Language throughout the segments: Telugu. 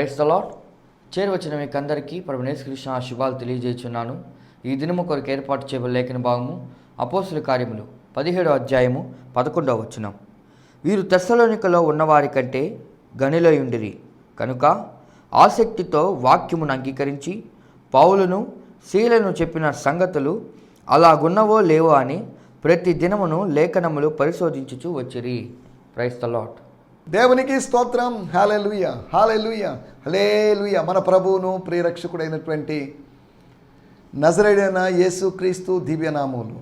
ప్రైస్ తలాట్ చేరువచ్చిన మీకు అందరికీ కృష్ణ శుభాలు తెలియజేస్తున్నాను. ఈ దినము కొరకు ఏర్పాటు చేయబడిన లేఖన భాగము అపోసుల కార్యములు పదిహేడో అధ్యాయము పదకొండవ వచనం. వీరు తెస్సలోనికలో ఉన్నవారి కంటే గనిలో ఉండిరి. కనుక ఆసక్తితో వాక్యమును అంగీకరించి పౌలను శీలను చెప్పిన సంగతులు అలాగున్నవో లేవో అని ప్రతి దినమును లేఖనములు పరిశోధించుచూ వచ్చిరి. ప్రైస్ తలాట్ దేవునికి స్తోత్రం. హాలెలుయ హాలెలుయ హలేలుయ మన ప్రభువును ప్రియరక్షకుడైనటువంటి నజరేడైన యేసుక్రీస్తు దివ్యనామములు.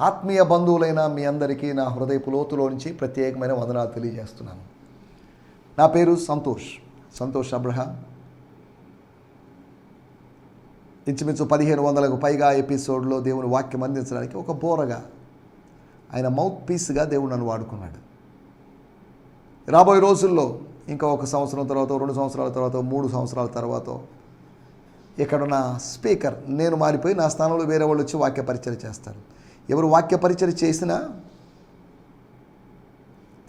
ఆత్మీయ బంధువులైన మీ అందరికీ నా హృదయపు లోతులో నుంచి ప్రత్యేకమైన వందనాలు తెలియజేస్తున్నాను. నా పేరు సంతోష్. సంతోష్ అబ్రహాం. ఇంచుమించు పదిహేను వందలకు పైగా ఎపిసోడ్లో దేవుని వాక్యం అందించడానికి ఒక బోరగా ఆయన మౌత్ పీస్గా దేవుడు నన్ను వాడుకున్నాడు. రాబోయే రోజుల్లో ఇంకా ఒక సంవత్సరం తర్వాత రెండు సంవత్సరాల తర్వాత మూడు సంవత్సరాల తర్వాత ఇక్కడున్న స్పీకర్ నేను మారిపోయి నా స్థానంలో వేరే వాళ్ళు వచ్చి వాక్య పరిచయం చేస్తారు. ఎవరు వాక్య పరిచయం చేసినా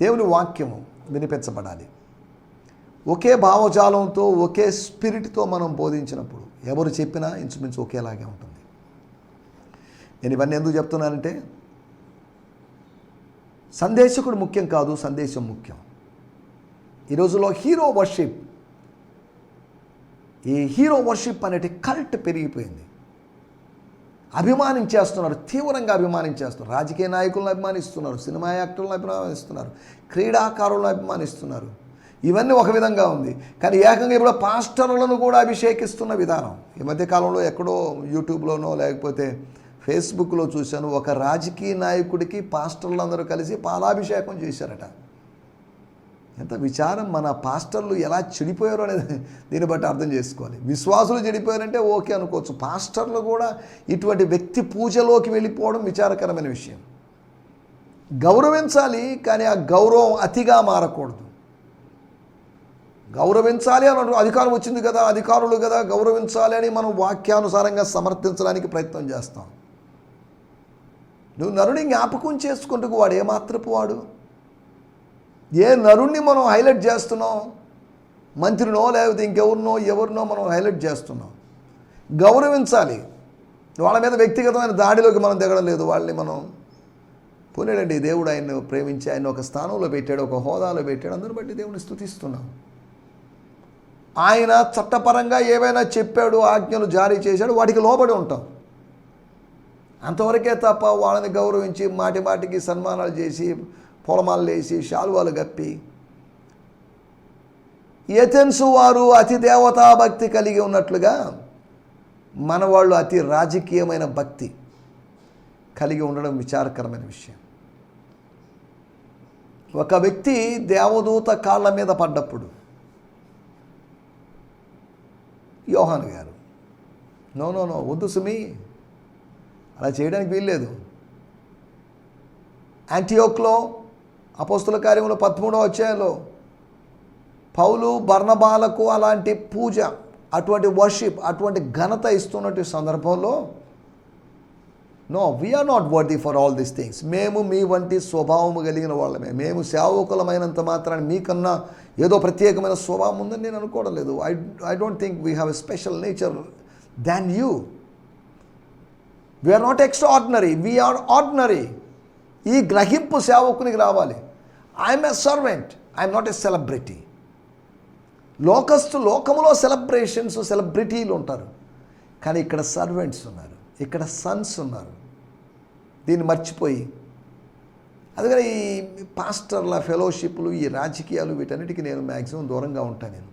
దేవుని వాక్యము వినిపించబడాలి. ఒకే భావజాలంతో ఒకే స్పిరిట్తో మనం బోధించినప్పుడు ఎవరు చెప్పినా ఇంచుమించు ఒకేలాగే ఉంటుంది. నేను ఇవన్నీ ఎందుకు చెప్తున్నానంటే సందేశకుడు ముఖ్యం కాదు సందేశం ముఖ్యం. ఈ రోజులో హీరో వర్షిప్ ఈ హీరో వర్షిప్ అనేటి కరెక్ట్ పెరిగిపోయింది. అభిమానించేస్తున్నారు తీవ్రంగా అభిమానించేస్తున్నారు. రాజకీయ నాయకులను అభిమానిస్తున్నారు సినిమా యాక్టర్లను అభిమానిస్తున్నారు క్రీడాకారులను అభిమానిస్తున్నారు. ఇవన్నీ ఒక విధంగా ఉంది. కానీ ఏకంగా ఇప్పుడు పాస్టర్లను కూడా అభిషేకిస్తున్న విధానం. ఈ మధ్యకాలంలో ఎక్కడో యూట్యూబ్లోనో లేకపోతే ఫేస్బుక్లో చూశాను ఒక రాజకీయ నాయకుడికి పాస్టర్లు అందరూ కలిసి పాలాభిషేకం చేశారట. ఎంత విచారం మన పాస్టర్లు ఎలా చెడిపోయారో అనేది దీన్ని బట్టి అర్థం చేసుకోవాలి. విశ్వాసులు చెడిపోయారంటే ఓకే అనుకోవచ్చు. పాస్టర్లు కూడా ఇటువంటి వ్యక్తి పూజలోకి వెళ్ళిపోవడం విచారకరమైన విషయం. గౌరవించాలి కానీ ఆ గౌరవం అతిగా మారకూడదు. గౌరవించాలి అని అధికారం వచ్చింది కదా అధికారులు కదా గౌరవించాలి అని మనం వాక్యానుసారంగా సమర్థించడానికి ప్రయత్నం చేస్తాం. నువ్వు నరుని జ్ఞాపకం చేసుకుంటూ వాడు ఏమాత్రపు వాడు? ఏ నరుణ్ణి మనం హైలైట్ చేస్తున్నాం? మంత్రినో లేకపోతే ఇంకెవరినో ఎవరినో మనం హైలైట్ చేస్తున్నాం. గౌరవించాలి. వాళ్ళ మీద వ్యక్తిగతమైన దాడిలోకి మనం దిగడం లేదు. వాళ్ళని మనం పోలేడండి దేవుడు ఆయన్ని ప్రేమించి ఆయన ఒక స్థానంలో పెట్టాడు ఒక హోదాలో పెట్టాడు. అందరూ బట్టి దేవుని స్థుతిస్తున్నాం ఆయన చట్టపరంగా ఏవైనా చెప్పాడు ఆజ్ఞలు జారీ చేశాడు వాటికి లోబడి ఉంటాం. అంతవరకే తప్ప వాళ్ళని గౌరవించి మాటి మాటికి సన్మానాలు చేసి పొలమాలు వేసి శాలువాలు గప్పి ఏథెన్సు వారు అతి దేవతా భక్తి కలిగి ఉన్నట్లుగా మన వాళ్ళు అతి రాజకీయమైన భక్తి కలిగి ఉండడం విచారకరమైన విషయం. ఒక వ్యక్తి దేవదూత కాళ్ళ మీద పడ్డప్పుడు యోహాన్ గారు నో నో నో వద్దు సుమి అలా చేయడానికి వీల్లేదు. యాంటీయోక్లో అపోస్తుల కార్యంలో పదమూడవ అధ్యాయంలో పౌలు బర్ణబాలకు అలాంటి పూజ అటువంటి వర్షిప్ అటువంటి ఘనత ఇస్తున్నటువంటి సందర్భంలో no we're not worthy for all these things మేము మీ వంటి స్వభావము కలిగిన వాళ్ళమే. మేము సేవకులమైనంత మాత్రాన్ని మీకన్నా ఏదో ప్రత్యేకమైన స్వభావం ఉందని నేను అనుకోవడం లేదు. I I don't think we have a special nature than you we're not extraordinary we're ordinary ఈ గ్రహింపు సేవకునికి రావాలి. I'm a servant I'm not a celebrity లోకస్తు లోకములో సెలబ్రేషన్స్ సెలబ్రిటీలు ఉంటారు. కానీ ఇక్కడ సర్వెంట్స్ ఉన్నారు. ఇక్కడ సన్స్ ఉన్నారు. దీన్ని మర్చిపోయి. అందుకని ఈ పాస్టర్ల ఫెలోషిప్లు ఈ రాజకీయాలు వీటన్నిటికీ నేను మ్యాక్సిమం దూరంగా ఉంటాను నేను.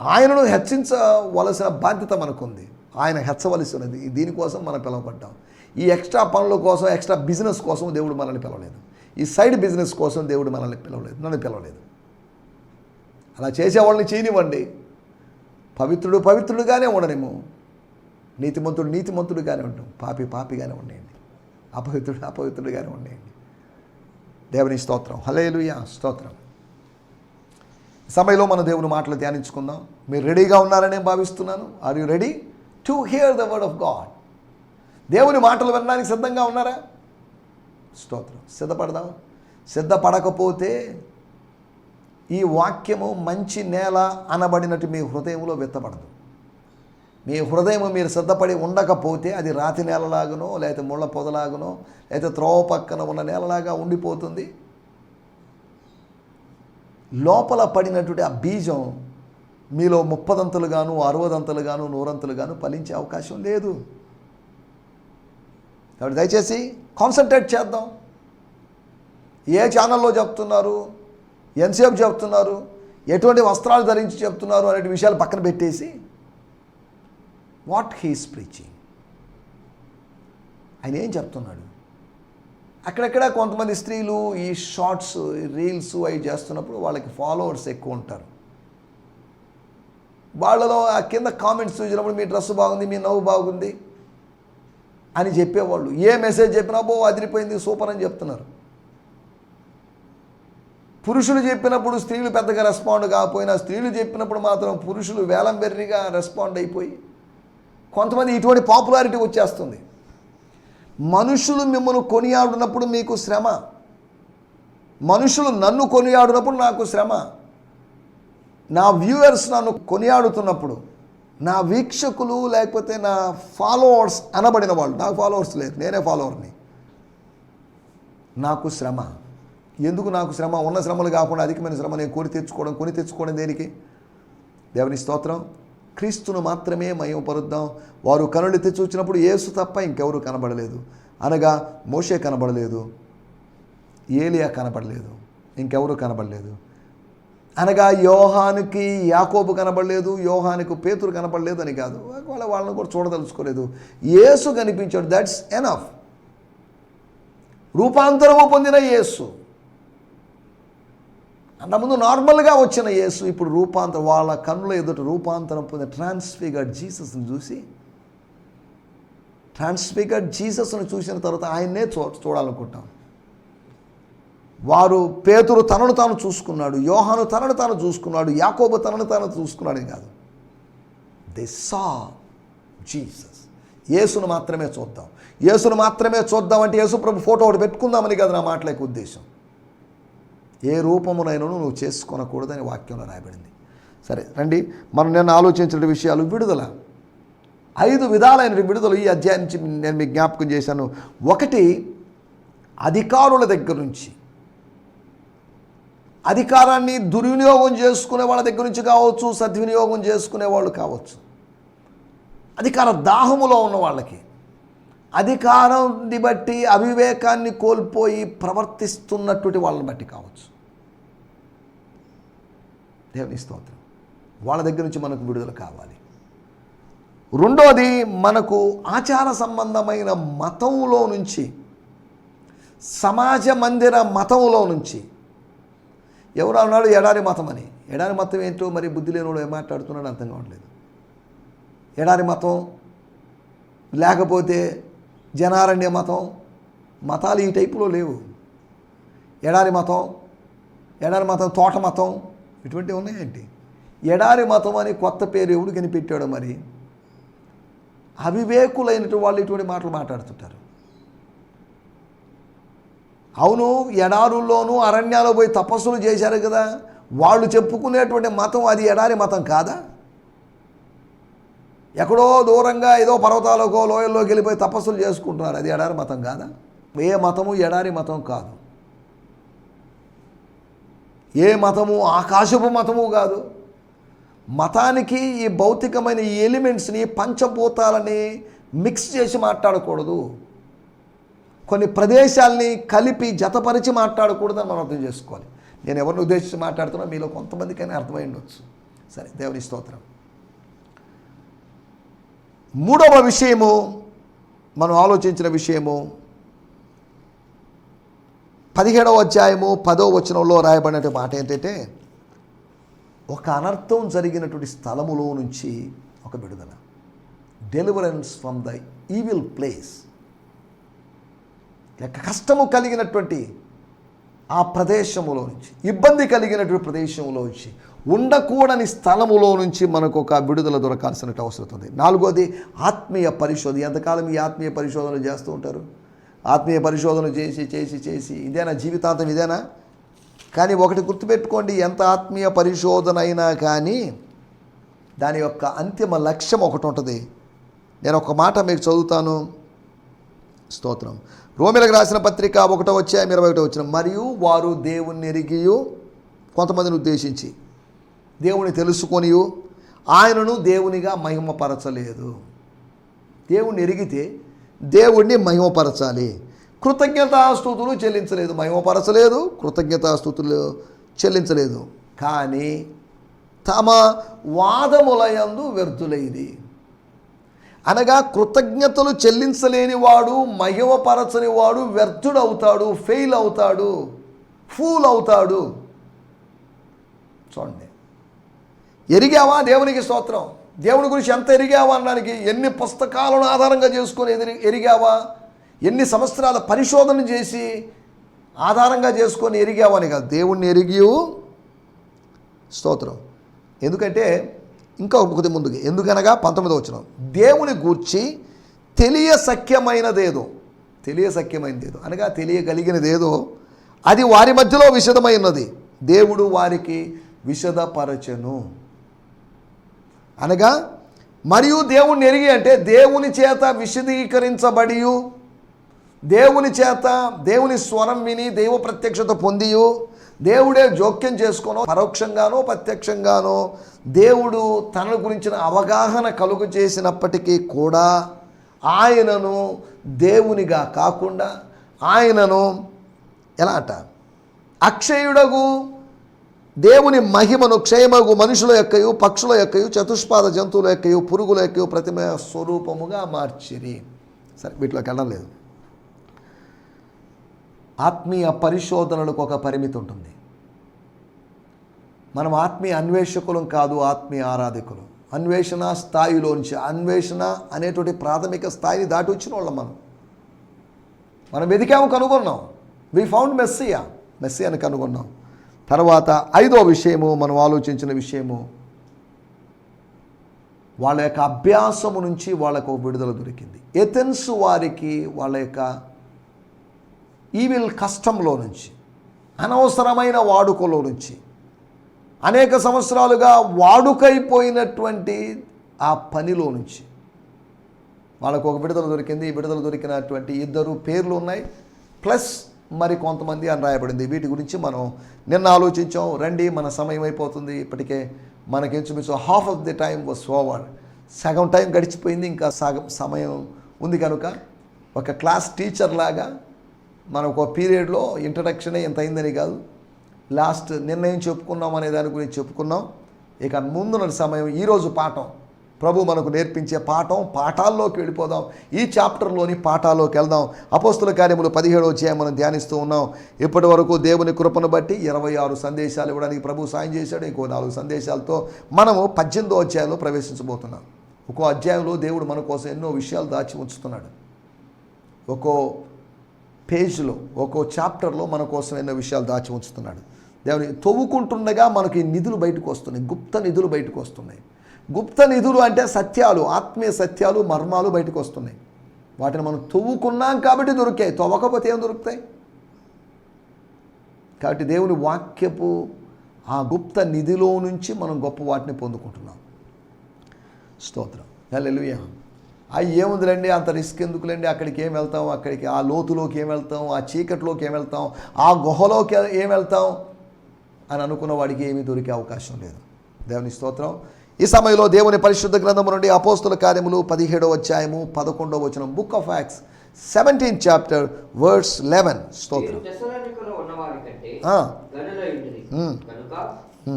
ఆయనను హెచ్చించవలసిన బాధ్యత మనకుంది. ఆయన హెచ్చవలసి ఉన్నది. దీనికోసం మనం పిలవబడ్డాం. ఈ ఎక్స్ట్రా పనుల కోసం ఎక్స్ట్రా బిజినెస్ కోసం దేవుడు మనల్ని పిలవలేదు. ఈ సైడ్ బిజినెస్ కోసం దేవుడు మనల్ని పిలవలేదు. నన్ను పిలవలేదు. అలా చేసేవాళ్ళని చేయనివ్వండి పవిత్రుడు పవిత్రుడుగానే ఉండనేమో నీతిమంతుడు నీతిమంతుడుగానే ఉంటాం పాపి పాపిగానే ఉండేయండి. అపవిత్రుడు అపవిత్రుడుగానే ఉండేయండి. దేవుని స్తోత్రం. హలేలుయా స్తోత్రం. సమయంలో మన దేవుని మాటలు ధ్యానించుకుందాం. మీరు రెడీగా ఉన్నారని భావిస్తున్నాను. Are you ready to hear the word of God దేవుని మాటలు వినడానికి సిద్ధంగా ఉన్నారా? స్తోత్రం. సిద్ధపడదాం. సిద్ధపడకపోతే ఈ వాక్యము మంచి నేల అనబడినట్టు మీ హృదయంలో విత్తబడదు. మీ హృదయం మీరు సిద్ధపడి ఉండకపోతే అది రాతి నేలలాగునో లేకపోతే ముళ్ళ పొదలాగునో లేకపోతే త్రోవ పక్కన ఉన్న నేలలాగా ఉండిపోతుంది. లోపల పడినటువంటి ఆ బీజం మీలో ముప్పదంతలు గాను అరవదంతలు గాను నూరంతలు గాను ఫలించే అవకాశం లేదు. కాబట్టి దయచేసి కాన్సన్ట్రేట్ చేద్దాం. ఏ ఛానల్లో చెప్తున్నారు? ఎంతసేపు చెప్తున్నారు? ఎటువంటి వస్త్రాలు ధరించి చెప్తున్నారు అనే విషయాలు పక్కన పెట్టేసి వాట్ హీస్ ప్రీచింగ్ ఆయన ఏం చెప్తున్నాడు? అక్కడక్కడ కొంతమంది స్త్రీలు ఈ షార్ట్స్ రీల్స్ అవి చేస్తున్నప్పుడు వాళ్ళకి ఫాలోవర్స్ ఎక్కువ ఉంటారు. వాళ్ళలో ఆ కింద కామెంట్స్ చూసినప్పుడు మీ డ్రెస్ బాగుంది మీ నవ్వు బాగుంది అని చెప్పేవాళ్ళు. ఏ మెసేజ్ చెప్పినా బో అదిరిపోయింది సూపర్ అని చెప్తున్నారు. పురుషులు చెప్పినప్పుడు స్త్రీలు పెద్దగా రెస్పాండ్ కాకపోయినా స్త్రీలు చెప్పినప్పుడు మాత్రం పురుషులు వేలం వెర్రిగా రెస్పాండ్ అయిపోయి కొంతమంది ఇటువంటి పాపులారిటీ వచ్చేస్తుంది. మనుషులు మిమ్మల్ని కొనియాడినప్పుడు మీకు శ్రమ. మనుషులు నన్ను కొనియాడినప్పుడు నాకు శ్రమ. నా వ్యూవర్స్ నన్ను కొనియాడుతున్నప్పుడు నా వీక్షకులు లేకపోతే నా ఫాలోవర్స్ అనబడిన వాళ్ళు నాకు ఫాలోవర్స్ లేదు నేనే ఫాలోవర్ని. నాకు శ్రమ. ఎందుకు నాకు శ్రమ? ఉన్న శ్రమలు కాకుండా అధికమైన శ్రమ నేను కొని తెచ్చుకోవడం కొని తెచ్చుకోవడం దేనికి? దేవుని స్తోత్రం. క్రీస్తును మాత్రమే మయమపరుద్దాం వారు కనుడి తెచ్చి వచ్చినప్పుడు యేసు తప్ప ఇంకెవరు కనబడలేదు. అనగా మోషే కనబడలేదు. ఏలియా కనబడలేదు. ఇంకెవరు కనబడలేదు. అనగా యోహానికి యాకోబు కనబడలేదు యోహానికి పేతురు కనబడలేదు అని కాదు. వాళ్ళ వాళ్ళని కూడా చూడదలుచుకోలేదు. యేసు కనిపించాడు. దట్స్ ఎనఫ్ రూపాంతరము పొందిన యేసు. అంతకుముందు నార్మల్గా వచ్చిన యేసు ఇప్పుడు రూపాంతరం వాళ్ళ కన్నుల ఎదుట రూపాంతరం పొందిన ట్రాన్స్ఫిగర్డ్ జీసస్ని చూసి ట్రాన్స్ఫిగర్డ్ జీసస్ని చూసిన తర్వాత ఆయన్నే చూ చూడాలనుకుంటాం వారు పేతురు తనను తాను చూసుకున్నాడు యోహాను తనను తాను చూసుకున్నాడు యాకోబు తనను తాను చూసుకున్నాడని కాదు. దే సా జీసస్ యేసును మాత్రమే చూద్దాం. యేసును మాత్రమే చూద్దాం అంటే యేసు ప్రభు ఫోటో ఒకటి పెట్టుకుందామని కాదు నా మాటలకు ఉద్దేశం. ఏ రూపమునైనను నువ్వు చేసుకొనకూడదని వాక్యంలో రాయబడింది. సరే రండి. మనం నేను ఆలోచించిన విషయాలు విడుదల. ఐదు విధాలైన విడుదల ఈ అధ్యాయం నుంచి నేను మీకు జ్ఞాపకం చేశాను. ఒకటి అధికారుల దగ్గర నుంచి. అధికారాన్ని దుర్వినియోగం చేసుకునే వాళ్ళ దగ్గర నుంచి కావచ్చు సద్వినియోగం చేసుకునే వాళ్ళు కావచ్చు. అధికార దాహములో ఉన్న వాళ్ళకి అధికారాన్ని బట్టి అవివేకాన్ని కోల్పోయి ప్రవర్తిస్తున్నటువంటి వాళ్ళని బట్టి కావచ్చు. దేవుని స్తోత్రం. వాళ్ళ దగ్గర నుంచి మనకు విడుదల కావాలి. రెండోది మనకు ఆచార సంబంధమైన మతంలో నుంచి సమాజ మందిర మతంలో నుంచి ఎవరు అన్నాడు ఎడారి మతం అని ఎడారి మతం ఏంటో మరి బుద్ధి లేనివాడు ఏం మాట్లాడుతున్నాడు అర్థం కావట్లేదు. ఎడారి మతం లేకపోతే జనారణ్య మతం మతాలు ఈ టైపులో లేవు. ఎడారి మతం ఎడారి మతం తోట మతం ఇటువంటివి ఉన్నాయేంటి ఎడారి మతం అని కొత్త పేరు ఎవడు కనిపెట్టాడో మరి? అవివేకులైనటువంటి వాళ్ళు ఇటువంటి మాటలు మాట్లాడుతుంటారు. అవును ఎడారుల్లోనూ అరణ్యాలో పోయి తపస్సులు చేశారు కదా. వాళ్ళు చెప్పుకునేటువంటి మతం అది ఎడారి మతం కాదా? ఎక్కడో దూరంగా ఏదో పర్వతాలకో లోయల్లోకి వెళ్ళిపోయి తపస్సులు చేసుకుంటున్నారు. అది ఎడారి మతం కాదా? ఏ మతము ఎడారి మతం కాదు. ఏ మతము ఆకాశపు మతము కాదు. మతానికి ఈ భౌతికమైన ఈ ఎలిమెంట్స్ని పంచభూతాలని మిక్స్ చేసి మాట్లాడకూడదు. కొన్ని ప్రదేశాల్ని కలిపి జతపరిచి మాట్లాడకూడదని మనం అర్థం చేసుకోవాలి. నేను ఎవరిని ఉద్దేశించి మాట్లాడుతున్నా మీలో కొంతమందికైనా అర్థమై ఉండొచ్చు. సరే దేవుని స్తోత్రం. మూడవ విషయము మనం ఆలోచించిన విషయము పదిహేడవ అధ్యాయము పదో వచనంలో రాయబడినటువంటి మాట ఏంటంటే ఒక అనర్థం జరిగినటువంటి స్థలములో నుంచి ఒక విడుదల. Deliverance from the evil place కష్టము కలిగినటువంటి ఆ ప్రదేశములో నుంచి ఇబ్బంది కలిగినటువంటి ప్రదేశంలో నుంచి ఉండకూడని స్థలములో నుంచి మనకు ఒక విడుదల దొరకాల్సిన అవసరం ఉంది. నాలుగోది ఆత్మీయ పరిశోధన. ఎంతకాలం ఈ ఆత్మీయ పరిశోధన చేస్తూ ఉంటారు? ఆత్మీయ పరిశోధన చేసి చేసి చేసి ఇదేనా జీవితాంతం ఇదేనా? కానీ ఒకటి గుర్తుపెట్టుకోండి ఎంత ఆత్మీయ పరిశోధన అయినా కానీ దాని యొక్క అంతిమ లక్ష్యం ఒకటి ఉంటుంది. నేను ఒక మాట మీకు చదువుతాను. స్తోత్రం. రోమిలకు రాసిన పత్రిక ఒకటో వచ్చాయి ఇరవై ఒకటో వచ్చిన మరియు వారు దేవుణ్ణి ఎరిగియు కొంతమందిని ఉద్దేశించి. దేవుని తెలుసుకొనియు ఆయనను దేవునిగా మహిమపరచలేదు. దేవుణ్ణి ఎరిగితే దేవుణ్ణి మహిమపరచాలి. కృతజ్ఞతాస్థుతులు చెల్లించలేదు. మహిమపరచలేదు. కృతజ్ఞతాస్థుతులు చెల్లించలేదు. కానీ తమ వాదములయందు వ్యర్థులైది అనగా కృతజ్ఞతలు చెల్లించలేని వాడు మహిమపరచని వాడు వ్యర్థుడవుతాడు ఫెయిల్ అవుతాడు ఫూల్ అవుతాడు చూడండి. ఎరిగావా దేవునికి స్తోత్రం? దేవుని గురించి ఎంత ఎరిగావా అనడానికి? ఎన్ని పుస్తకాలను ఆధారంగా చేసుకొని ఎదిరి ఎరిగావా? ఎన్ని సంవత్సరాల పరిశోధన చేసి ఆధారంగా చేసుకొని ఎరిగావా అని కాదు. దేవుణ్ణి ఎరిగి స్తోత్రం. ఎందుకంటే ఇంకా కొద్ది ముందుకు. ఎందుకనగా పంతొమ్మిదో వచ్చిన దేవుని గూర్చి తెలియ సఖ్యమైనదేదో తెలియ సఖ్యమైనదేదో అనగా తెలియగలిగినదేదో అది వారి మధ్యలో విషదమైనది దేవుడు వారికి విషదపరచను. అనగా మరియు దేవుణ్ణి ఎరిగి అంటే దేవుని చేత విశదీకరించబడి దేవుని చేత దేవుని స్వరం విని దేవ ప్రత్యక్షత పొందియు. దేవుడే జోక్యం చేసుకోనో పరోక్షంగానో ప్రత్యక్షంగానో దేవుడు తన గురించిన అవగాహన కలుగు చేసినప్పటికీ కూడా ఆయనను దేవునిగా కాకుండా ఆయనను ఎలా అట? అక్షయుడగు దేవుని మహిమను క్షయమగు మనుషుల యొక్కయు పక్షుల యొక్కయు చతుష్పాద జంతువుల యొక్కయు పురుగుల యొక్కయు ప్రతిమ స్వరూపముగా మార్చిరి. సరే వీటిలోకి వెళ్ళడం లేదు. ఆత్మీయ పరిశోధనలకు ఒక పరిమితి ఉంటుంది. మనం ఆత్మీయ అన్వేషకులం కాదు ఆత్మీయ ఆరాధకులు. అన్వేషణ స్థాయిలోంచి అన్వేషణ అనేటువంటి ప్రాథమిక స్థాయిని దాటి వచ్చిన వాళ్ళం మనం. మనం వెతికాము కనుగొన్నాం. We found Messiah మెస్సియాని కనుగొన్నాం. తర్వాత ఐదో విషయము మనం ఆలోచించిన విషయము వాళ్ళ యొక్క అభ్యాసము నుంచి వాళ్ళకు విడుదల దొరికింది. ఎథెన్స్ వారికి వాళ్ళ యొక్క ఈవిల్ కష్టంలో నుంచి అనవసరమైన వాడుకలో నుంచి అనేక సంవత్సరాలుగా వాడుకైపోయినటువంటి ఆ పనిలో నుంచి. వాళ్ళకు ఒక విడుదల దొరికింది ఈ విడుదల దొరికినటువంటి ఇద్దరు పేర్లు ఉన్నాయి. ప్లస్ మరి కొంతమంది అని రాయబడింది. వీటి గురించి మనం నిన్న ఆలోచించాం. రండి మన సమయం అయిపోతుంది. ఇప్పటికే మనకి ఇంచుమించు half of the time was over సగం టైం గడిచిపోయింది ఇంకా సగం సమయం ఉంది కనుక ఒక క్లాస్ టీచర్ లాగా మనం ఒక పీరియడ్లో ఇంట్రడక్షనే ఎంత అయిందని కాదు. లాస్ట్ నిర్ణయం చెప్పుకున్నాం అనే దాని గురించి చెప్పుకున్నాం. ఇక ముందున్న సమయం ఈరోజు పాఠం. ప్రభు మనకు నేర్పించే పాఠం పాఠాల్లోకి వెళ్ళిపోదాం. ఈ చాప్టర్లోని పాఠాల్లోకి వెళ్దాం. అపోస్తుల కార్యములు పదిహేడో అధ్యాయం మనం ధ్యానిస్తూ ఉన్నాం. ఇప్పటి వరకు దేవుని కృపను బట్టి ఇరవై ఆరు సందేశాలు ఇవ్వడానికి ప్రభు సాయం చేశాడు. ఇంకో నాలుగు సందేశాలతో మనము పద్దెనిమిదో అధ్యాయంలో ప్రవేశించబోతున్నాం. ఒక్కో అధ్యాయంలో దేవుడు మన కోసం ఎన్నో విషయాలు దాచి ఉంచుతున్నాడు. ఒక్కో పేజ్లో ఒక్కో చాప్టర్లో మన కోసం ఎన్నో విషయాలు దాచి ఉంచుతున్నాడు. దేవుని తవ్వుకుంటుండగా మనకి నిధులు బయటకు వస్తున్నాయి గుప్త నిధులు బయటకు వస్తున్నాయి. గుప్త నిధులు అంటే సత్యాలు ఆత్మీయ సత్యాలు మర్మాలు బయటకు వస్తున్నాయి. వాటిని మనం తవ్వుకున్నాం కాబట్టి దొరికాయి తవ్వకపోతే ఏం దొరుకుతాయి? కాబట్టి దేవుని వాక్యపు ఆ గుప్త నిధిలో నుంచి మనం గొప్ప వాటిని పొందుకుంటున్నాం. స్తోత్రం. హల్లెలూయా. అవి ఏముందిలేండి అంత రిస్క్ ఎందుకులేండి? అక్కడికి ఏం వెళ్తాం? అక్కడికి ఆ లోతులోకి ఏం వెళ్తాం? ఆ చీకటిలోకి ఏం వెళ్తాం? ఆ గుహలోకి ఏం వెళ్తాం? అని అనుకున్న వాడికి ఏమీ దొరికే అవకాశం లేదు. దేవుని స్తోత్రం. ఈ సమయంలో దేవుని పరిశుద్ధ గ్రంథము నుండి అపోస్తుల కార్యములు పదిహేడవ అధ్యాయము పదకొండవ వచనం book of Acts seventeen chapter words eleven. స్తోత్రం.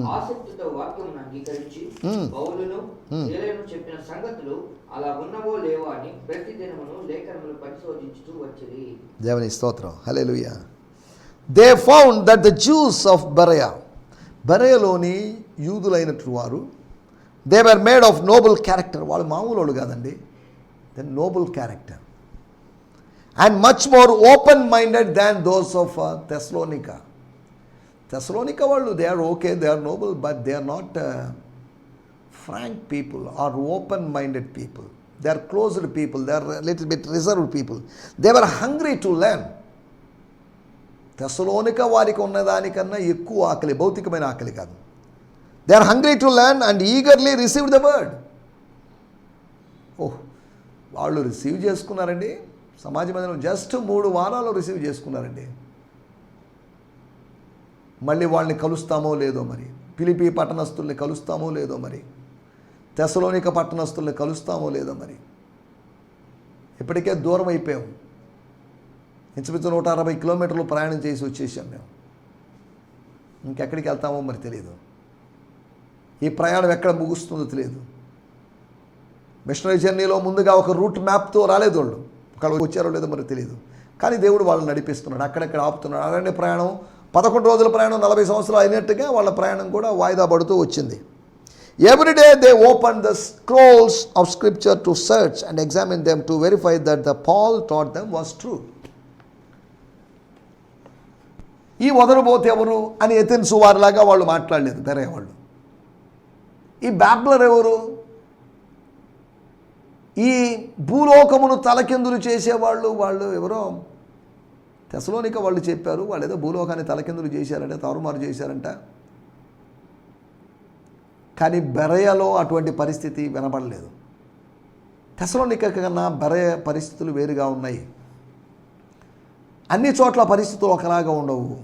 ఆసక్తితో వాక్యమును అంగీకరించి. పౌలును చెప్పిన సంగతులు అలా ఉన్నవో లేవో అని ప్రతి దినమును లేఖనములు పరిశోధించుతూ వచ్చిరి దేవుని స్తోత్రం. హల్లెలూయా. They found that the Jews of Berea బరయలోని యూదులైనట్టు వారు they were made of noble character వాళ్ళు మామూలు వాళ్ళు కాదండి the noble character and much more open minded than those of Thessalonica Thessalonica వాళ్ళు they are okay they are noble but they are not frank people are open minded people. They are closed people, they are a little bit reserved people. They were hungry to learn. Thessalonica వారికి ఉన్నదానికన్నా ఎక్కువ ఆకలి భౌతికమైన ఆకలి కాదు. They are hungry to learn and eagerly receive the word oh వాళ్ళు రిసీవ్ చేసుకున్నారండి. సమాజ మధ్యలో జస్ట్ మూడు వారాలు రిసీవ్ చేసుకున్నారండి. మళ్ళీ వాళ్ళని కలుస్తామో లేదో మరి. పిలిపి పట్టణస్తుల్ని కలుస్తామో లేదో మరి. తెసలోనిక పట్టణస్తుల్ని కలుస్తామో లేదో మరి. ఇప్పటికే దూరం అయిపోయాం. ఇంచుమించు నూట అరవై కిలోమీటర్లు ప్రయాణం చేసి వచ్చేసాం మేము. ఇంకెక్కడికి వెళ్తామో మరి తెలియదు. ఈ ప్రయాణం ఎక్కడ ముగుస్తుందో తెలియదు. మిషనరీ జర్నీలో ముందుగా ఒక రూట్ మ్యాప్తో రాలేదు వాళ్ళు. ఒకళ్ళు వచ్చారో లేదో మరి తెలియదు. కానీ దేవుడు వాళ్ళని నడిపిస్తున్నాడు. అక్కడెక్కడ ఆపుతున్నాడు. అలానే ప్రయాణం పదకొండు రోజుల ప్రయాణం నలభై సంవత్సరాలు అయినట్టుగా వాళ్ళ ప్రయాణం కూడా వాయిదా పడుతూ వచ్చింది. Everyday they open the scrolls of scripture to search and examine them to verify that the Paul taught them was true ఈ వదలబోతే ఎవరు అని ఎథెన్స్ వారిలాగా వాళ్ళు మాట్లాడలేదు వేరే వాళ్ళు. ఈ బ్యాబ్లర్ ఎవరు? ఈ భూలోకమును తలకిందులు చేసేవాళ్ళు వాళ్ళు ఎవరో? తెసలోనిక వాళ్ళు చెప్పారు వాళ్ళు ఏదో భూలోకాన్ని తలకిందులు చేశారంటే తారుమారు చేశారంట. కానీ బెరయలో అటువంటి పరిస్థితి వినబడలేదు. తెసలోనిక కన్నా బెరయ పరిస్థితులు వేరుగా ఉన్నాయి. అన్ని చోట్ల పరిస్థితులు ఒకలాగా ఉండవు.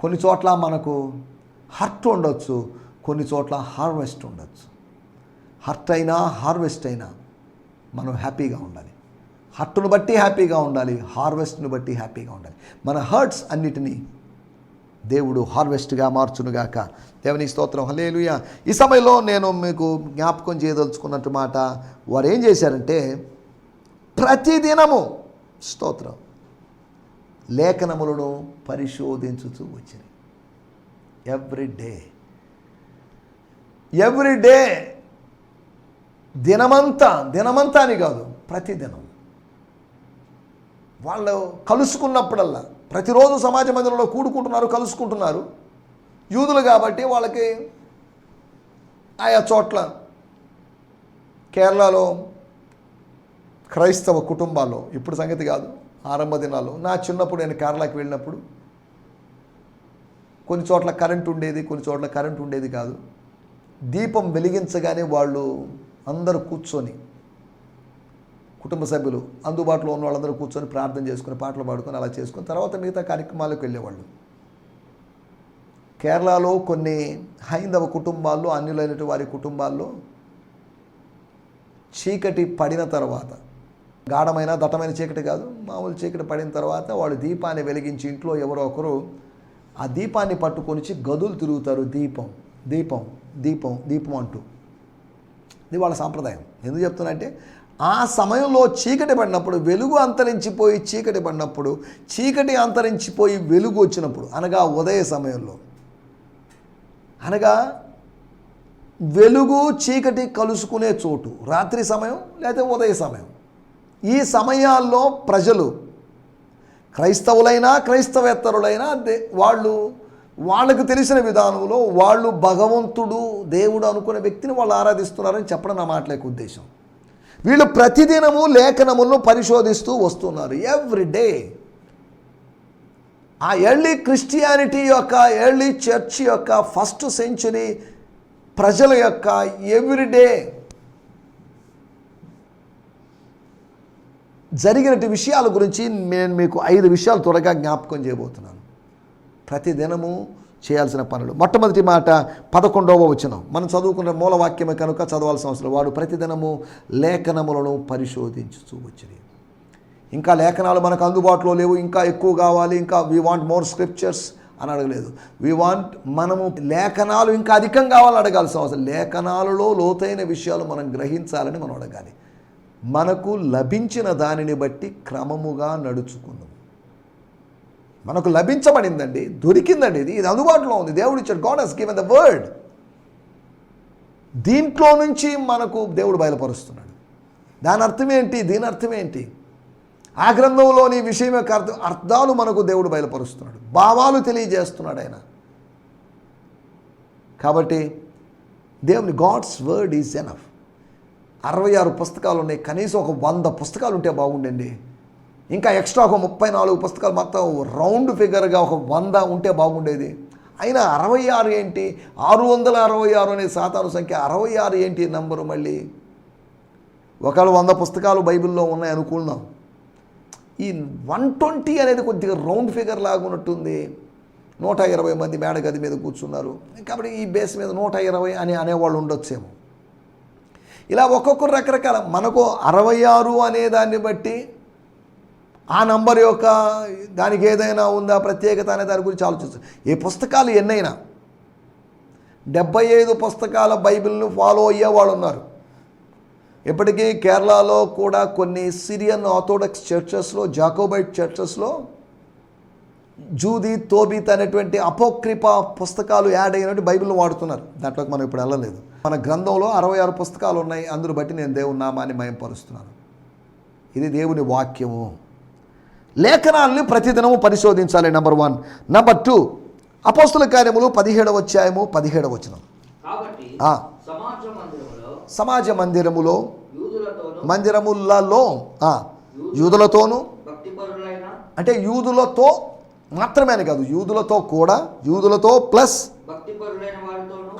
కొన్ని చోట్ల మనకు హర్ట్ ఉండొచ్చు కొన్ని చోట్ల హార్వెస్ట్ ఉండొచ్చు. హర్ట్ అయినా హార్వెస్ట్ అయినా మనం హ్యాపీగా ఉండాలి. హర్ట్ను బట్టి హ్యాపీగా ఉండాలి హార్వెస్ట్ను బట్టి హ్యాపీగా ఉండాలి. మన హర్ట్స్ అన్నిటినీ దేవుడు హార్వెస్ట్గా మార్చునుగాక. దేవుని స్తోత్రం. హలేలుయ ఈ సమయంలో నేను మీకు జ్ఞాపకం చేయదలుచుకున్నట్టు మాట వారు ఏం చేశారంటే ప్రతిదినము స్తోత్రం లేఖనములను పరిశోధించుతూ వచ్చింది ఎవ్రీ డే. ఎవ్రీ డే దినమంతా దినమంతా అని కాదు ప్రతిదినం వాళ్ళు కలుసుకున్నప్పుడల్లా ప్రతిరోజు సమాజ మందిరంలో కూడుకుంటున్నారు కలుసుకుంటున్నారు. యూదులు కాబట్టి వాళ్ళకి ఆయా చోట్ల కేరళలో క్రైస్తవ కుటుంబాల్లో ఇప్పుడు సంగతి కాదు ఆరంభ దినాల్లో. నా చిన్నప్పుడు నేను కేరళకి వెళ్ళినప్పుడు కొన్ని చోట్ల కరెంట్ ఉండేది కొన్ని చోట్ల కరెంట్ ఉండేది కాదు. దీపం వెలిగించగానే వాళ్ళు అందరూ కూర్చొని కుటుంబ సభ్యులు అందుబాటులో ఉన్న వాళ్ళందరూ కూర్చొని ప్రార్థన చేసుకుని పాటలు పాడుకొని అలా చేసుకుని తర్వాత మిగతా కార్యక్రమాలకు వెళ్ళేవాళ్ళు. కేరళలో కొన్ని హైందవ కుటుంబాల్లో అన్యులైనటువంటి వారి కుటుంబాల్లో చీకటి పడిన తర్వాత గాఢమైన దట్టమైన చీకటి కాదు మామూలు చీకటి పడిన తర్వాత వాళ్ళు దీపాన్ని వెలిగించి ఇంట్లో ఎవరో ఒకరు ఆ దీపాన్ని పట్టుకొనిచి గదులు తిరుగుతారు. దీపం దీపం దీపం దీపం అంటూ. ఇది వాళ్ళ సాంప్రదాయం. ఎందుకు చెప్తున్నా అంటే ఆ సమయంలో చీకటి పడినప్పుడు వెలుగు అంతరించిపోయి చీకటి పడినప్పుడు చీకటి అంతరించిపోయి వెలుగు వచ్చినప్పుడు అనగా ఉదయ సమయంలో అనగా వెలుగు చీకటి కలుసుకునే చోటు రాత్రి సమయం లేదా ఉదయ సమయం. ఈ సమయాల్లో ప్రజలు క్రైస్తవులైనా క్రైస్తవేత్తరులైనా వాళ్ళు వాళ్ళకు తెలిసిన విధానంలో వాళ్ళు భగవంతుడు దేవుడు అనుకునే వ్యక్తిని వాళ్ళు ఆరాధిస్తున్నారని చెప్పడం నా మాటలేక ఉద్దేశం. వీళ్ళు ప్రతిదినము లేఖనములను పరిశోధిస్తూ వస్తున్నారు. ఎవ్రీ డే ఆ ఎర్లీ క్రిస్టియానిటీ యొక్క ఎర్లీ చర్చ్ యొక్క ఫస్ట్ సెంచురీ ప్రజల యొక్క ఎవ్రీడే జరిగినటి విషయాల గురించి నేను మీకు ఐదు విషయాలు త్వరగా జ్ఞాపకం చేయబోతున్నాను. ప్రతి దినము చేయాల్సిన పనులు. మొట్టమొదటి మాట పదకొండవ వచనం. మనం చదువుకున్న మూలవాక్యమే కనుక చదవాల్సిన అవసరం. వాడు ప్రతిదినము లేఖనములను పరిశోధించుతూ వచ్చింది ఇంకా లేఖనాలు మనకు అందుబాటులో లేవు. ఇంకా ఎక్కువ కావాలి. ఇంకా వీ వాంట్ మోర్ స్క్రిప్చర్స్ అని అడగలేదు. వీ వాంట్ మనము లేఖనాలు ఇంకా అధికం కావాలని అడగాల్సిన అవసరం. లేఖనాలలో లోతైన విషయాలు మనం గ్రహించాలని మనం అడగాలి. మనకు లభించిన దానిని బట్టి క్రమముగా నడుచుకుందాం. మనకు లభించబడిందండి దొరికిందండి ఇది ఇది అందుబాటులో ఉంది. దేవుడు ఇచ్చాడు God has given the word దీంట్లో నుంచి మనకు దేవుడు బయలుపరుస్తున్నాడు. దాని అర్థం ఏంటి దీని అర్థం ఏంటి? ఆ గ్రంథంలోని విషయం యొక్క అర్థం అర్థాలు మనకు దేవుడు బయలుపరుస్తున్నాడు. భావాలు తెలియజేస్తున్నాడు ఆయన. కాబట్టి దేవుని గాడ్స్ వర్డ్ ఈజ్ ఎనఫ్ అరవై ఆరు పుస్తకాలు ఉన్నాయి కనీసం ఒక వంద పుస్తకాలు ఉంటే బాగుండండి. ఇంకా ఎక్స్ట్రా ఒక ముప్పై నాలుగు పుస్తకాలు మొత్తం రౌండ్ ఫిగర్గా ఒక వంద ఉంటే బాగుండేది. అయినా అరవై ఆరు ఏంటి? ఆరు వందల అరవై ఆరు అనే సాతాను సంఖ్య అరవై ఆరు ఏంటి నంబరు మళ్ళీ? ఒకవేళ వంద పుస్తకాలు బైబిల్లో ఉన్నాయి అనుకున్నాం ఈ వన్ ట్వంటీ అనేది కొద్దిగా రౌండ్ ఫిగర్ లాగా ఉన్నట్టుంది. నూట ఇరవై మంది మేడగది మీద కూర్చున్నారు. కాబట్టి ఈ బేస్ మీద నూట ఇరవై అని అనేవాళ్ళు ఉండొచ్చేమో. ఇలా ఒక్కొక్కరు రకరకాల మనకు అరవై ఆరు అనే దాన్ని బట్టి ఆ నంబర్ యొక్క దానికి ఏదైనా ఉందా ప్రత్యేకత అనే దాని గురించి ఆలోచిస్తాం. ఈ పుస్తకాలు ఎన్నైనా? డెబ్బై ఐదు పుస్తకాల బైబిల్ను ఫాలో అయ్యే వాళ్ళు ఉన్నారు. ఇప్పటికీ కేరళలో కూడా కొన్ని సిరియన్ ఆర్థోడాక్స్ చర్చెస్లో జాకోబైట్ చర్చెస్లో జూది తోబీత్ అనేటువంటి అపోక్రిపా పుస్తకాలు యాడ్ అయినట్టు బైబిల్ వాడుతున్నారు. దాంట్లోకి మనం ఇప్పుడు వెళ్ళలేదు. మన గ్రంథంలో అరవై ఆరు పుస్తకాలు ఉన్నాయి. అందును బట్టి నేను దేవుని నామాన్ని మయంపరుస్తున్నాను. ఇది దేవుని వాక్యము. లేఖనాల్ని ప్రతిదినము పరిశోధించాలి నెంబర్ వన్ నెంబర్ టూ అపోస్తుల కార్యములు పదిహేడవ అధ్యాయము పదిహేడవ వచనం. సమాజ మందిరములో మందిరములలో ఆ, యూదులతోనూ అంటే యూదులతో మాత్రమే కాదు యూదులతో కూడా యూదులతో ప్లస్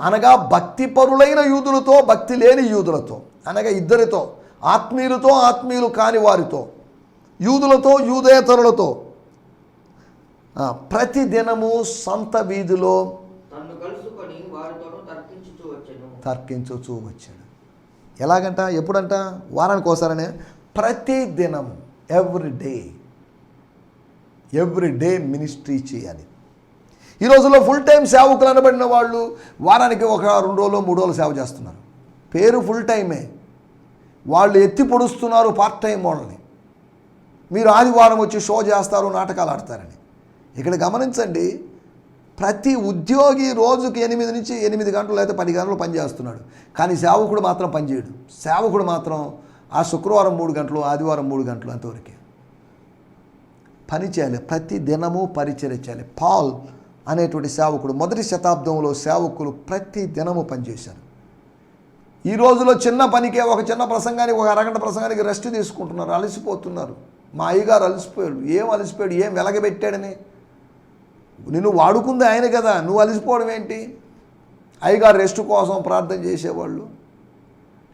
అనగా భక్తిపరులైన యూదులతో భక్తి లేని యూదులతో అనగా ఇద్దరితో ఆత్మీయులతో ఆత్మీయులు కాని వారితో. యూదులతో యూదేతరులతో. ఆ, ప్రతి దినము సంత వీధిలో తర్కించుచూ వచ్చాడు. ఎలాగంట? ఎప్పుడంట? వారానికి ఒకసారనే. ప్రతి దినం every day every day ministry చేయాలి. ఈ రోజుల్లో ఫుల్ టైం సేవకులు అనబడిన వాళ్ళు వారానికి ఒక రెండు రోజులు మూడు రోజులు సేవ చేస్తున్నారు. పేరు ఫుల్ టైమే వాళ్ళు ఎత్తి పొడుస్తున్నారు పార్ట్ టైం వాళ్ళని. మీరు ఆదివారం వచ్చి షో చేస్తారు నాటకాలు ఆడతారని. ఇక్కడ గమనించండి ప్రతి ఉద్యోగి రోజుకి ఎనిమిది నుంచి ఎనిమిది గంటలు లేదా పది గంటలు పనిచేస్తున్నాడు కానీ సేవకుడు మాత్రం పనిచేయడు సేవకుడు మాత్రం ఆ శుక్రవారం మూడు గంటలు ఆదివారం మూడు గంటలు అంతవరకే. పని చేయాలి ప్రతి దినము పరిచర్య చేయాలి. పాల్ అనేటువంటి సేవకుడు మొదటి శతాబ్దంలో సేవకులు ప్రతి దినము పనిచేశారు ఈ రోజులో చిన్న పనికే ఒక చిన్న ప్రసంగానికి ఒక అరగంట ప్రసంగానికి రెస్ట్ తీసుకుంటున్నారు అలసిపోతున్నారు. మా అయ్యగారు అలసిపోయాడు. ఏం అలసిపోయాడు? ఏం వెలగబెట్టాడని? నిన్ను వాడుకుంది ఆయన కదా. నువ్వు అలసిపోవడం ఏంటి? అయ్యగారు రెస్ట్ కోసం ప్రార్థన చేసేవాళ్ళు.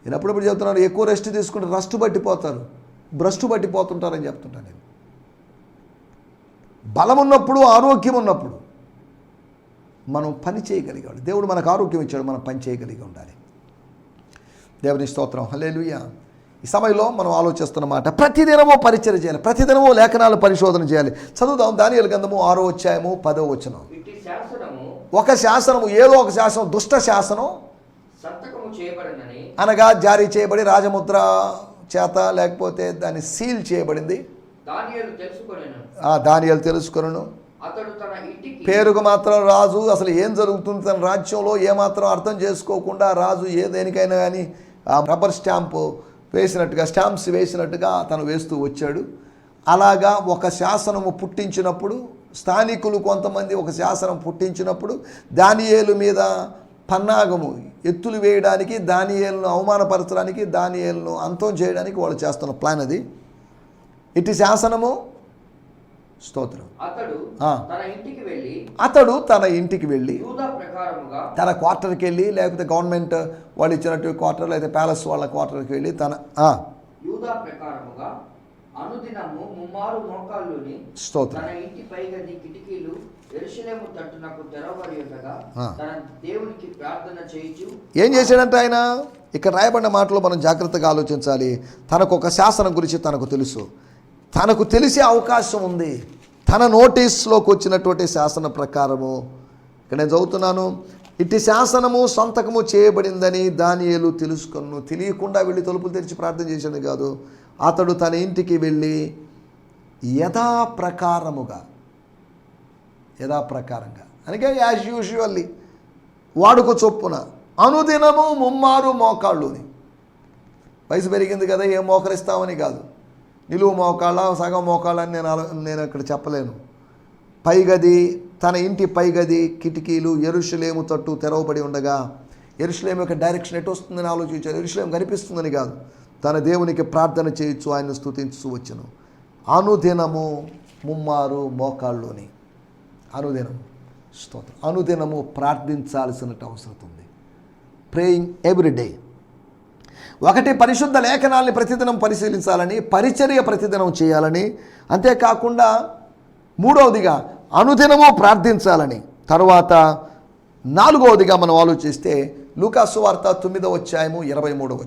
నేను అప్పుడప్పుడు చెప్తున్నాను ఎక్కువ రెస్ట్ తీసుకుంటే రస్ట్ పట్టిపోతారు. భ్రష్టు పట్టిపోతుంటారని చెప్తుంటాను నేను. బలం ఉన్నప్పుడు ఆరోగ్యం ఉన్నప్పుడు మనం పని చేయగలిగాడు దేవుడు మనకు ఆరోగ్యం ఇచ్చాడు మనం పని చేయగలిగి ఉండాలి. దేవుని స్తోత్రం. హలేలుయ ఈ సమయంలో మనం ఆలోచిస్తున్నమాట ప్రతిదినము పరిచయం చేయాలి ప్రతిదినము లేఖనాలు పరిశోధన చేయాలి. చదువుదాం దాని గంధము ఆరో అధ్యాయము పదో వచనం. శాసనము ఒక శాసనము ఏదో ఒక శాసనం దుష్ట శాసనం అనగా జారీ చేయబడి రాజముద్ర చేత లేకపోతే దాన్ని సీల్ చేయబడింది. దానియేలు తెలుసుకొనెను. పేరుకు మాత్రం రాజు అసలు ఏం జరుగుతుంది తన రాజ్యంలో ఏమాత్రం అర్థం చేసుకోకుండా రాజు ఏ దేనికైనా కానీ ఆ రబ్బర్ స్టాంపు వేసినట్టుగా స్టాంప్స్ వేసినట్టుగా తను వేస్తూ వచ్చాడు. అలాగా ఒక శాసనము పుట్టించినప్పుడు స్థానికులు కొంతమంది ఒక శాసనం పుట్టించినప్పుడు దానియేలు మీద పన్నాగము ఎత్తులు వేయడానికి దానియేలను అవమానపరచడానికి దానియేలను అంతం చేయడానికి వాళ్ళు చేస్తున్న ప్లాన్ అది. ఇటు శాసనము స్తోత్రం. అతడు. తన ఇంటికి వెళ్ళి అతడు తన ఇంటికి వెళ్ళి యూదా ప్రకారముగా తన క్వార్టర్కి వెళ్ళి లేకపోతే గవర్నమెంట్ వాళ్ళు ఇచ్చినట్టు క్వార్టర్ లేదా ప్యాలెస్ వాళ్ళ క్వార్టర్కి వెళ్ళి తన ఆ, యూదా ప్రకారముగా అనుదినము ముమ్మారు మోకాళ్ళుని స్తోత్రం. తన ఇంటి పైగది కిటికీలు ఎరుషలేము తట్టునకు తెరవబడి ఉండగా ఆ. తన దేవునికి ప్రార్థన చేయించు. ఏం చేశాడంటే ఆయన? ఇక్కడ రాయబడిన మాటలో మనం జాగ్రత్తగా ఆలోచించాలి. తనకు ఒక శాసనం గురించి తనకు తెలుసు. తనకు తెలిసే అవకాశం ఉంది. తన నోటీస్లోకి వచ్చినటువంటి శాసన ప్రకారము. ఇక్కడ నేను చదువుతున్నాను. ఇట్టి శాసనము సంతకము చేయబడిందని దానియేలు తెలుసుకొను. తెలియకుండా వెళ్ళి తలుపులు తెరిచి ప్రార్థన చేసింది కాదు. అతడు తన ఇంటికి వెళ్ళి యథాప్రకారముగా యథాప్రకారంగా అనగా యాజ్ యూజువల్లీ వాడుక చొప్పున అనుదినము ముమ్మారు మోకాళ్ళుని. వయసు పెరిగింది కదా ఏం మోకరిస్తామని కాదు. నిలువు మోకాళ్ళ సగం మోకాళ్ళ అని నేను నేను ఇక్కడ చెప్పలేను. పైగది తన ఇంటి పైగది కిటికీలు ఎరుషులేము తట్టు తెరవబడి ఉండగా ఎరుషులేము యొక్క డైరెక్షన్ ఎటు వస్తుందని ఆలోచించారు ఎరుషులేము కనిపిస్తుందని కాదు. తన దేవునికి ప్రార్థన చేయొచ్చు ఆయన స్థుతించు వచ్చును. అనుదినము ముమ్మారు మోకాళ్ళుని. అనుదినము. స్తోత్రం. అనుదినము ప్రార్థించాల్సిన అవసరం ఉంది. ప్రేయింగ్ ఎవ్రీ డే ఒకటి పరిశుద్ధ లేఖనాల్ని ప్రతిదినం పరిశీలించాలని పరిచర్య ప్రతిదినం చేయాలని అంతేకాకుండా మూడవదిగా అనుదినము ప్రార్థించాలని. తర్వాత నాలుగవదిగా మనం ఆలోచిస్తే లూకాసు వార్త తొమ్మిదవ అధ్యాయము ఇరవై మూడవ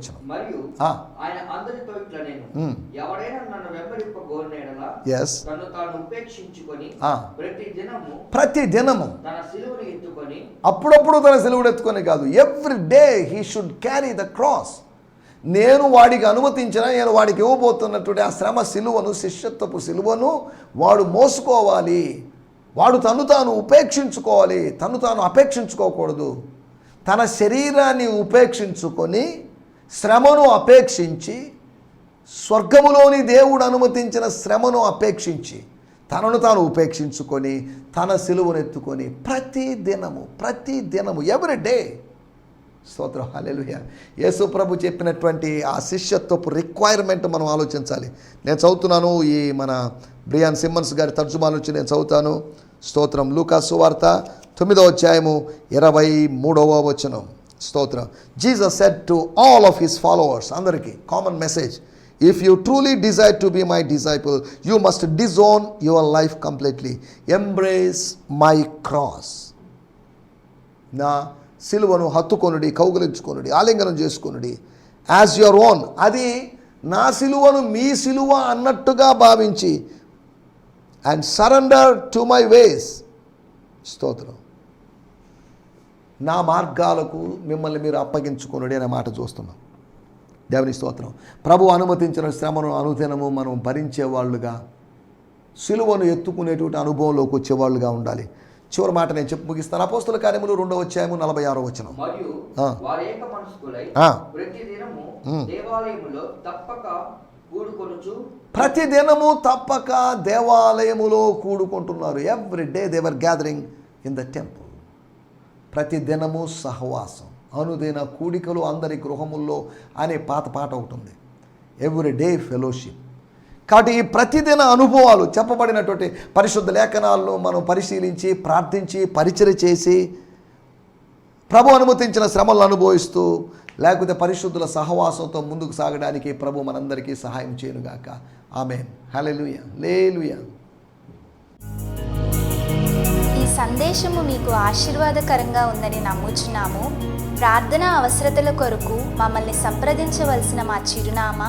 ఆ. ప్రతి దినము అప్పుడప్పుడు తన సెలవుడు ఎత్తుకొని కాదు every day he should carry the cross నేను వాడికి అనుమతించిన నేను వాడికి ఇవ్వబోతున్నటువంటి ఆ శ్రమ సిలువను శిష్యత్వపు సిలువను వాడు మోసుకోవాలి. వాడు తను తాను ఉపేక్షించుకోవాలి. తను తాను అపేక్షించుకోకూడదు. తన శరీరాన్ని ఉపేక్షించుకొని శ్రమను అపేక్షించి స్వర్గములోని దేవుడు అనుమతించిన శ్రమను అపేక్షించి తనను తాను ఉపేక్షించుకొని తన సిలువనెత్తుకొని ప్రతి దినము ప్రతి దినము ఎవ్రీ డే స్తోత్రం హల్లెలూయా. యేసు ప్రభు చెప్పినటువంటి ఆ శిష్యత్వపు రిక్వైర్మెంట్ మనం ఆలోచించాలి. నేను చదువుతున్నాను ఈ మన బ్రియాన్ సిమ్మన్స్ గారి తర్జుమాల నుంచి నేను చదువుతాను. స్తోత్రం లూకాసు వార్త తొమ్మిదవ అధ్యాయము ఇరవై మూడవ వచనం. స్తోత్రం. Jesus set to all of his followers అందరికీ common message if you truly desire to be my disciple you must disown your life completely embrace my cross నా సిలువను హత్తుకొనుడి కౌగులించుకొనుడి ఆలింగనం చేసుకొనుడి. యాజ్ యువర్ ఓన్ అది నా సిలువను మీ సిలువ అన్నట్టుగా భావించి. And surrender to my ways స్తోత్రం. నా మార్గాలకు మిమ్మల్ని మీరు అప్పగించుకొనుడి అనే మాట చూస్తున్నాం. దేవుని స్తోత్రం. ప్రభు అనుమతించిన శ్రమను అనుదినము మనం భరించేవాళ్ళుగా. సిలువను ఎత్తుకునేటువంటి అనుభవంలోకి వచ్చేవాళ్ళుగా ఉండాలి. చివరి మాట నేను చెప్పు ముగిస్తాను. అపోస్తుల కార్యములు రెండో వచ్చాయము నలభై ఆరో కూడుకొనుచు ప్రతి దినము తప్పక దేవాలయములో కూడుకుంటున్నారు. Every day they were gathering in the temple ప్రతి దినము సహవాసం అనుదిన కూడికలు అందరి గృహముల్లో అనే పాత పాట ఒకటి ఉంది. ఎవ్రీ డే ఫెలోషిప్ కాబట్టి ఈ ప్రతిదిన అనుభవాలు చెప్పబడినటువంటి పరిశుద్ధ లేఖనాలను మనం పరిశీలించి ప్రార్థించి పరిచయ చేసి ప్రభు అనుమతించిన శ్రమలను అనుభవిస్తూ లేకపోతే పరిశుద్ధుల సహవాసంతో ముందుకు సాగడానికి ప్రభు మనందరికీ సహాయం చేయనుగాక. ఆమె హలెలుయ లేలుయ ఈ సందేశము మీకు ఆశీర్వాదకరంగా ఉందని నమ్ముచున్నాము. ప్రార్థన అవసరతల కొరకు మమ్మల్ని సంప్రదించవలసిన మా చిరునామా